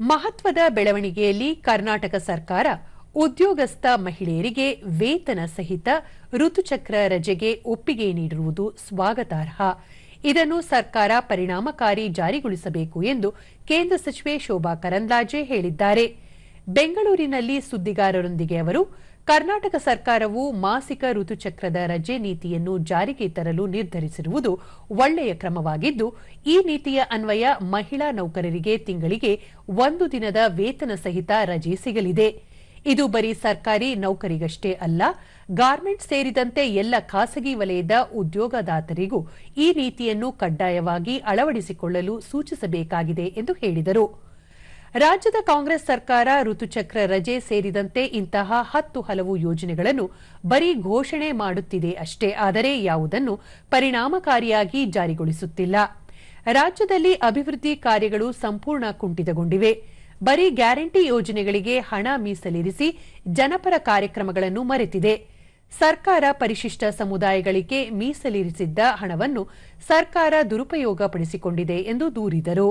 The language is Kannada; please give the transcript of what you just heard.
ಮಹತ್ವದ ಬೆಳವಣಿಗೆಯಲ್ಲಿ ಕರ್ನಾಟಕ ಸರ್ಕಾರ ಉದ್ಯೋಗಸ್ಥ ಮಹಿಳೆಯರಿಗೆ ವೇತನ ಸಹಿತ ಋತುಚಕ್ರ ರಜೆಗೆ ಒಪ್ಪಿಗೆ ನೀಡಿರುವುದು ಸ್ವಾಗತಾರ್ಹ. ಇದನ್ನು ಸರ್ಕಾರ ಪರಿಣಾಮಕಾರಿ ಜಾರಿಗೊಳಿಸಬೇಕು ಎಂದು ಕೇಂದ್ರ ಸಚಿವೆ ಶೋಭಾ ಕರಂದ್ಲಾಜೆ ಹೇಳಿದ್ದಾರೆ. ಬೆಂಗಳೂರಿನಲ್ಲಿ ಸುದ್ದಿಗಾರರೊಂದಿಗೆ ಅವರು, ಕರ್ನಾಟಕ ಸರ್ಕಾರವು ಮಾಸಿಕ ಋತುಚಕ್ರದ ರಜೆ ನೀತಿಯನ್ನು ಜಾರಿಗೆ ತರಲು ನಿರ್ಧರಿಸಿರುವುದು ಒಳ್ಳೆಯ ಕ್ರಮವಾಗಿದ್ದು, ಈ ನೀತಿಯ ಅನ್ವಯ ಮಹಿಳಾ ನೌಕರರಿಗೆ ತಿಂಗಳಿಗೆ ಒಂದು ದಿನದ ವೇತನ ಸಹಿತ ರಜೆ ಸಿಗಲಿದೆ. ಇದು ಬರೀ ಸರ್ಕಾರಿ ನೌಕರಿಗಷ್ಟೇ ಅಲ್ಲ, ಗಾರ್ಮೆಂಟ್ ಸೇರಿದಂತೆ ಎಲ್ಲ ಖಾಸಗಿ ವಲಯದ ಉದ್ಯೋಗದಾತರಿಗೂ ಈ ನೀತಿಯನ್ನು ಕಡ್ಡಾಯವಾಗಿ ಅಳವಡಿಸಿಕೊಳ್ಳಲು ಸೂಚಿಸಬೇಕಾಗಿದೆ ಎಂದು ಹೇಳಿದರು. ರಾಜ್ಯದ ಕಾಂಗ್ರೆಸ್ ಸರ್ಕಾರ ಋತುಚಕ್ರ ರಜೆ ಸೇರಿದಂತೆ ಇಂತಹ ಹತ್ತು ಹಲವು ಯೋಜನೆಗಳನ್ನು ಬರೀ ಘೋಷಣೆ ಮಾಡುತ್ತಿದೆ ಅಷ್ಟೇ, ಆದರೆ ಯಾವುದನ್ನು ಪರಿಣಾಮಕಾರಿಯಾಗಿ ಜಾರಿಗೊಳಿಸುತ್ತಿಲ್ಲ. ರಾಜ್ಯದಲ್ಲಿ ಅಭಿವೃದ್ಧಿ ಕಾರ್ಯಗಳು ಸಂಪೂರ್ಣ ಕುಂಠಿತಗೊಂಡಿವೆ. ಬರೀ ಗ್ಯಾರಂಟಿ ಯೋಜನೆಗಳಿಗೆ ಹಣ ಮೀಸಲಿರಿಸಿ ಜನಪರ ಕಾರ್ಯಕ್ರಮಗಳನ್ನು ಮರೆತಿದೆ. ಸರ್ಕಾರ ಪರಿಶಿಷ್ಟ ಸಮುದಾಯಗಳಿಗೆ ಮೀಸಲಿರಿಸಿದ್ದ ಹಣವನ್ನು ಸರ್ಕಾರ ದುರುಪಯೋಗಪಡಿಸಿಕೊಂಡಿದೆ ಎಂದು ದೂರಿದರು.